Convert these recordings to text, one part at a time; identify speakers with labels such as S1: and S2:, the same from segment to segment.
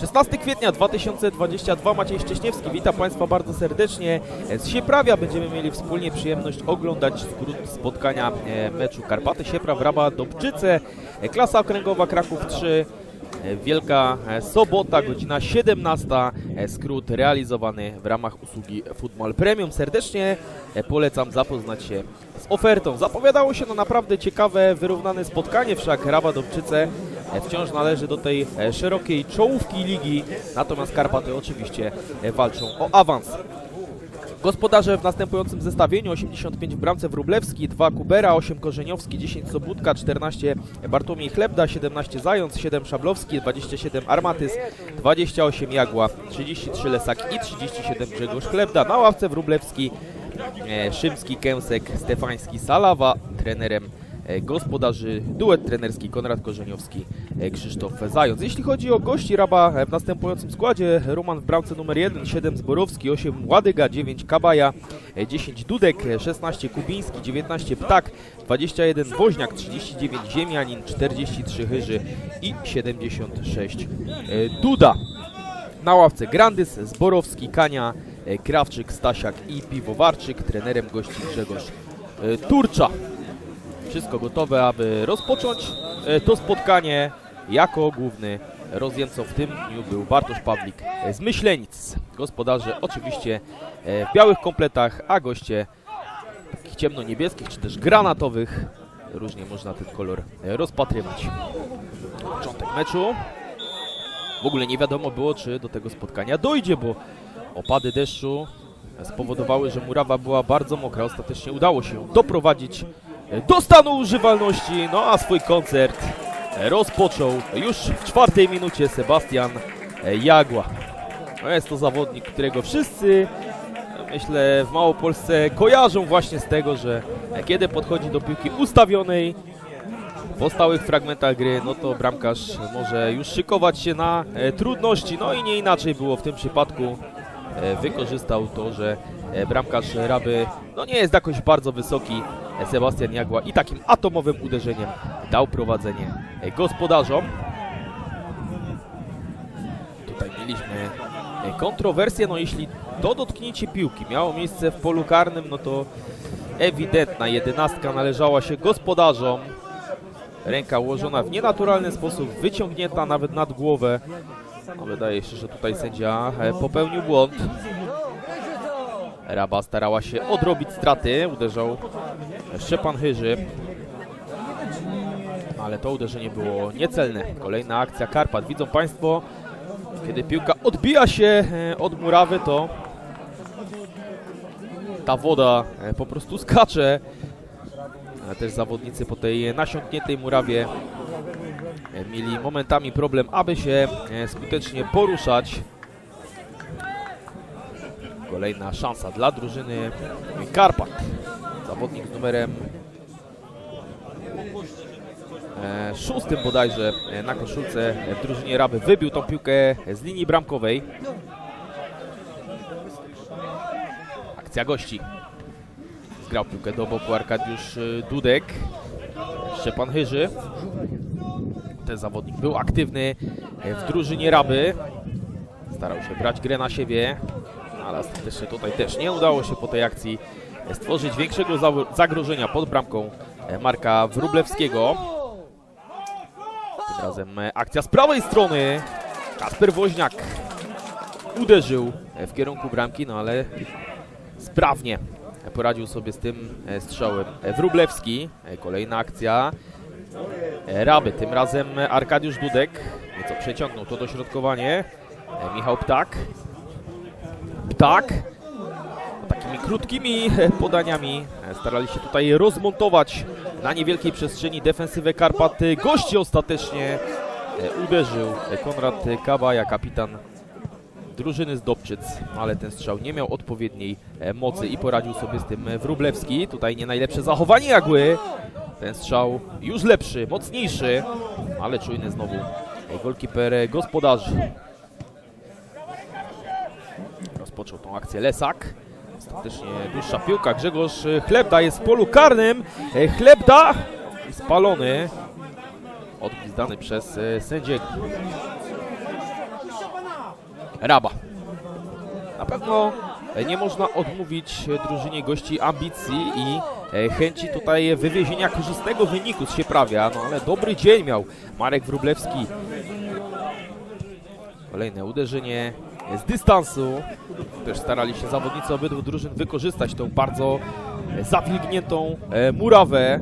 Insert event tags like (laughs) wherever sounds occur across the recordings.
S1: 16 kwietnia 2022 Maciej Szcześniewski, witam Państwa bardzo serdecznie. Z Sieprawia będziemy mieli wspólnie przyjemność oglądać skrót spotkania e, meczu Karpaty Siepraw Raba Dobczyce, e, klasa okręgowa Kraków 3. e, Wielka sobota, godzina 17. e, Skrót realizowany w ramach usługi Football Premium. Serdecznie polecam zapoznać się z ofertą. Zapowiadało się na naprawdę ciekawe, wyrównane spotkanie, wszak Raba Dobczyce wciąż należy do tej e, szerokiej czołówki ligi, natomiast Karpaty oczywiście e, walczą o awans. Gospodarze w następującym zestawieniu 85 w bramce Wróblewski, 2 Kubera, 8 Korzeniowski, 10 Sobudka, 14 Bartłomiej Chlebda, 17 Zając, 7 Szablowski, 27 Armatys, 28 Jagła, 33 Lesak i 37 Grzegorz Chlebda. Na ławce Wróblewski, e, Szymski, Kęsek, Stefański, Salawa, trenerem e, gospodarzy duet trenerski Konrad Korzeniowski, e, Krzysztof Zając. Jeśli chodzi o gości Raba e, w następującym składzie, Roman w bramce numer 1, 7 Zborowski, 8 Ładyga, 9 Kabaja, e, 10 Dudek, e, 16 Kubiński, 19 Ptak, 21 Woźniak, 39 Ziemianin, 43 Chyży i 76 e, Duda. Na ławce Grandys, Zborowski, Kania, e, Krawczyk, Stasiak i Piwowarczyk. Trenerem gości Grzegorz e, Turcza. Wszystko gotowe, aby rozpocząć e, to spotkanie. Jako główny rozjemcą w tym dniu był Bartosz Pawlik z Myślenic. Gospodarze oczywiście e, w białych kompletach, a goście ciemno-niebieskich czy też granatowych. Różnie można ten kolor e, rozpatrywać. Początek meczu. W ogóle nie wiadomo było, czy do tego spotkania dojdzie, bo opady deszczu spowodowały, że murawa była bardzo mokra. Ostatecznie udało się doprowadzić do stanu używalności, no a swój koncert rozpoczął już w czwartej minucie Sebastian Jagła. No jest to zawodnik, którego wszyscy, myślę, w Małopolsce kojarzą właśnie z tego, że kiedy podchodzi do piłki ustawionej, po stałych fragmentach gry, no to bramkarz może już szykować się na e, trudności. No i nie inaczej było w tym przypadku. E, wykorzystał to, że e, bramkarz Raby no nie jest jakoś bardzo wysoki. Sebastian Jagła i takim atomowym uderzeniem dał prowadzenie gospodarzom. Tutaj mieliśmy kontrowersję, no jeśli to dotknięcie piłki miało miejsce w polu karnym, no to ewidentna jedenastka należała się gospodarzom. Ręka ułożona w nienaturalny sposób, wyciągnięta nawet nad głowę. No, wydaje się, że tutaj sędzia e, popełnił błąd. Raba starała się odrobić straty, uderzał Szczepan Chyży. Ale to uderzenie było niecelne. Kolejna akcja Karpat. Widzą Państwo, kiedy piłka odbija się e, od murawy, to ta woda e, po prostu skacze też zawodnicy po tej nasiąkniętej murawie e, mieli momentami problem, aby się skutecznie poruszać. Kolejna szansa dla drużyny Karpat. Zawodnik z numerem e, szóstym bodajże e, na koszulce w drużynie Raby wybił tą piłkę z linii bramkowej. Akcja gości. Zgrał piłkę do boku Arkadiusz y, Dudek. Szczepan Chyży. Ten zawodnik był aktywny e, w drużynie Raby. Starał się brać grę na siebie, ale ostatecznie tutaj też nie udało się po tej akcji e, stworzyć większego za- zagrożenia pod bramką e, Marka Wróblewskiego. Tym razem e, akcja z prawej strony. Kasper Woźniak uderzył e, w kierunku bramki, no ale sprawnie poradził sobie z tym strzałem Wróblewski. E, Kolejna akcja. Raby, tym razem Arkadiusz Dudek. Nieco przeciągnął to dośrodkowanie. Michał Ptak. Ptak. Krótkimi e, podaniami e, starali się tutaj rozmontować na niewielkiej przestrzeni defensywę Karpaty. Gości ostatecznie e, uderzył Konrad Kabaja, kapitan drużyny z Dobczyc, ale ten strzał nie miał odpowiedniej mocy i poradził sobie z tym Wróblewski. Tutaj nie najlepsze zachowanie Jagły. Ten strzał już lepszy, mocniejszy, ale czujny znowu golkiper gospodarzy. Rozpoczął tą akcję Lesak. Ostatecznie dłuższa piłka. Grzegorz Chlebda jest w polu karnym. E, Chlebda spalony. Odgwizdany przez e, sędziego. Raba. Na pewno nie można odmówić drużynie gości ambicji i e, chęci tutaj wywiezienia korzystnego wyniku z Sieprawia, no ale dobry dzień miał Marek Wróblewski. Kolejne uderzenie z dystansu. Też starali się zawodnicy obydwu drużyn wykorzystać tą bardzo e, zawilgniętą e, murawę.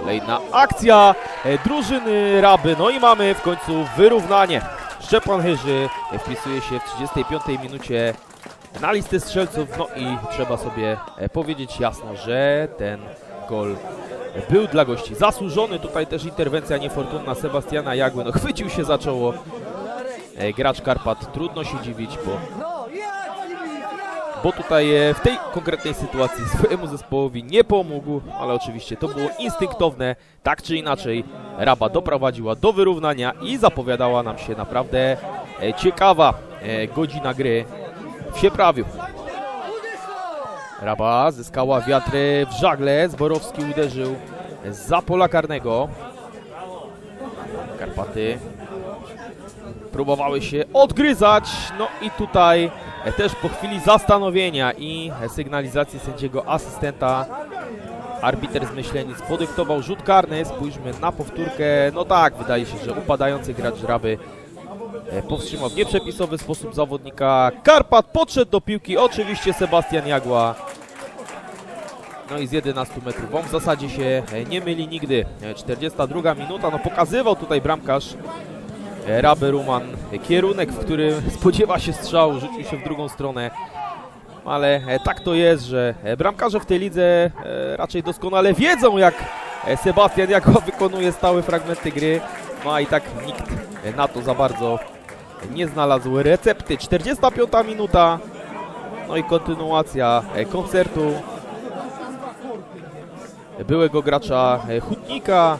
S1: Kolejna akcja e, drużyny Raby. No i mamy w końcu wyrównanie. Szczepan Hyży wpisuje się w 35 minucie na listę strzelców. No i trzeba sobie powiedzieć jasno, że ten gol był dla gości zasłużony. Tutaj też interwencja niefortunna Sebastiana Jagły. No chwycił się za czoło gracz Karpat. Trudno się dziwić, bo bo tutaj e, w tej konkretnej sytuacji swojemu zespołowi nie pomógł, ale oczywiście to było instynktowne, tak czy inaczej Raba doprowadziła do wyrównania i zapowiadała nam się naprawdę e, ciekawa e, godzina gry w Sieprawiu. Raba zyskała wiatry w żagle, Zborowski uderzył za pola karnego. Karpaty próbowały się odgryzać, no i tutaj e, też po chwili zastanowienia i sygnalizacji sędziego asystenta arbiter z Myślenic podyktował rzut karny, spójrzmy na powtórkę, no tak, wydaje się, że upadający gracz Raby e, powstrzymał w nieprzepisowy sposób zawodnika. Karpat, podszedł do piłki, oczywiście Sebastian Jagła. No i z 11 metrów. On w zasadzie się e, nie myli nigdy. E, 42 minuta, no pokazywał tutaj bramkarz Raby Ruman e, kierunek, w którym spodziewa się strzału, rzucił się w drugą stronę. Ale e, tak to jest, że e, bramkarze w tej lidze e, raczej doskonale wiedzą, jak e, Sebastian Jagła (laughs) wykonuje stałe fragmenty gry. No a i tak nikt e, na to za bardzo nie znalazł recepty. 45 minuta. No i kontynuacja e, koncertu byłego gracza e, Hutnika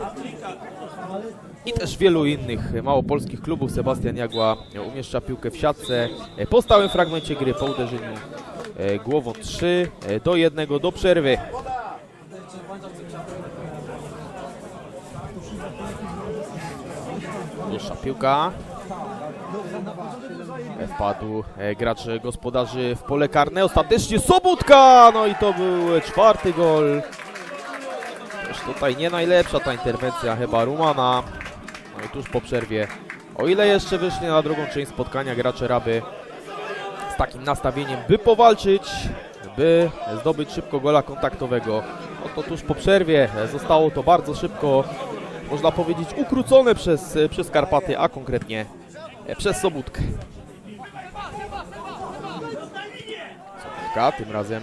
S1: i też wielu innych małopolskich klubów. Sebastian Jagła e, umieszcza piłkę w siatce e, po stałym fragmencie gry po uderzeniu e, głową 3 e, do 1 do przerwy. Dłuższa piłka. Wpadł gracz gospodarzy w pole karne. Ostatecznie Sobutka! No i to był czwarty gol. Też tutaj nie najlepsza ta interwencja chyba Rumana. No tuż po przerwie. O ile jeszcze wyszli na drugą część spotkania gracze Raby z takim nastawieniem, by powalczyć, by zdobyć szybko gola kontaktowego, no to tuż po przerwie zostało to bardzo szybko, można powiedzieć, ukrócone przez, przez Karpaty, a konkretnie przez Sobótkę. Sobótka tym razem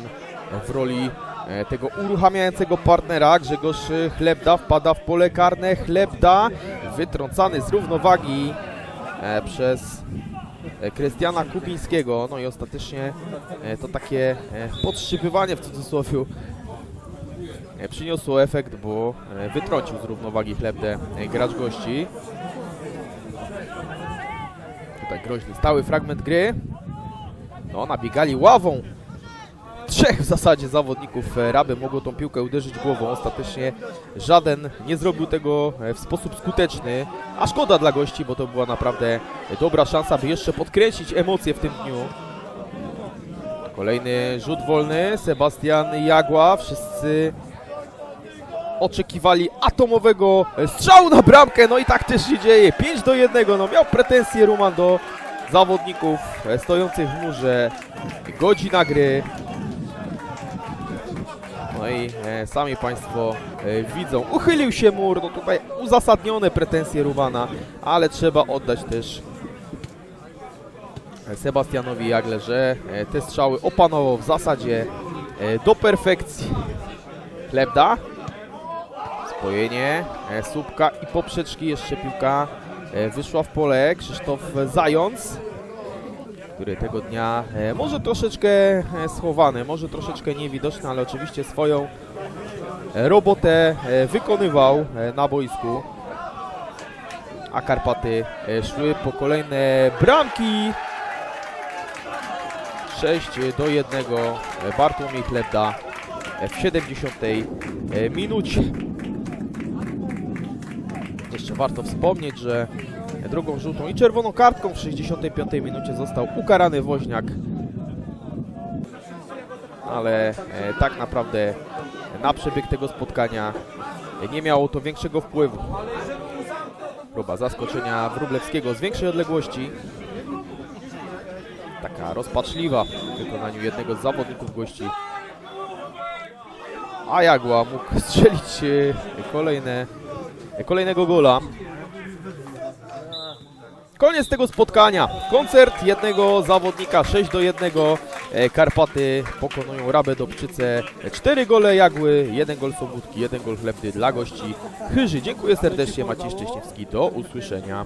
S1: w roli e, tego uruchamiającego partnera Grzegorz e, Chlebda wpada w pole karne. Chlebda wytrącany z równowagi e, przez e, Krystiana Kubińskiego. No i ostatecznie e, to takie e, podszypywanie w cudzysłowie e, przyniosło efekt, bo e, wytrącił z równowagi Chlebdę e, gracz gości. Tutaj groźny stały fragment gry. No, nabiegali ławą trzech w zasadzie zawodników e, Raby mogło tą piłkę uderzyć głową. Ostatecznie żaden nie zrobił tego e, w sposób skuteczny, a szkoda dla gości, bo to była naprawdę dobra szansa, by jeszcze podkręcić emocje w tym dniu. Kolejny rzut wolny, Sebastian Jagła, wszyscy oczekiwali atomowego strzału na bramkę, no i tak też się dzieje, 5 do 1, no miał pretensje Ruman do zawodników e, stojących w murze, godzina gry, no i e, sami Państwo e, widzą, uchylił się mur, no tutaj uzasadnione pretensje Ruwana, ale trzeba oddać też Sebastianowi Jagle, że e, te strzały opanował w zasadzie e, do perfekcji. Chlebda, spojenie, e, słupka i poprzeczki, jeszcze piłka e, wyszła w pole, Krzysztof Zając który tego dnia e, może troszeczkę e, schowany, może troszeczkę niewidoczny, ale oczywiście swoją e, robotę wykonywał na boisku. A Karpaty szły po kolejne bramki. 6 do 1 e, Bartłomiej Chlebda w 70 e, minucie. Jeszcze warto wspomnieć, że drugą żółtą i czerwoną kartką w 65 minucie został ukarany Woźniak. Ale e, tak naprawdę na przebieg tego spotkania nie miało to większego wpływu. Próba zaskoczenia Wróblewskiego z większej odległości. Taka rozpaczliwa w wykonaniu jednego z zawodników gości. A Jagła mógł strzelić e, kolejne, e, kolejnego gola. Koniec tego spotkania. Koncert jednego zawodnika 6 do 1. E, Karpaty pokonują Rabę Dobczyce. 4 gole Jagły, 1 gol Sobótki, 1 gol Chlebny dla gości. Chyży, dziękuję serdecznie. Maciej Szczęśniewski. Do usłyszenia.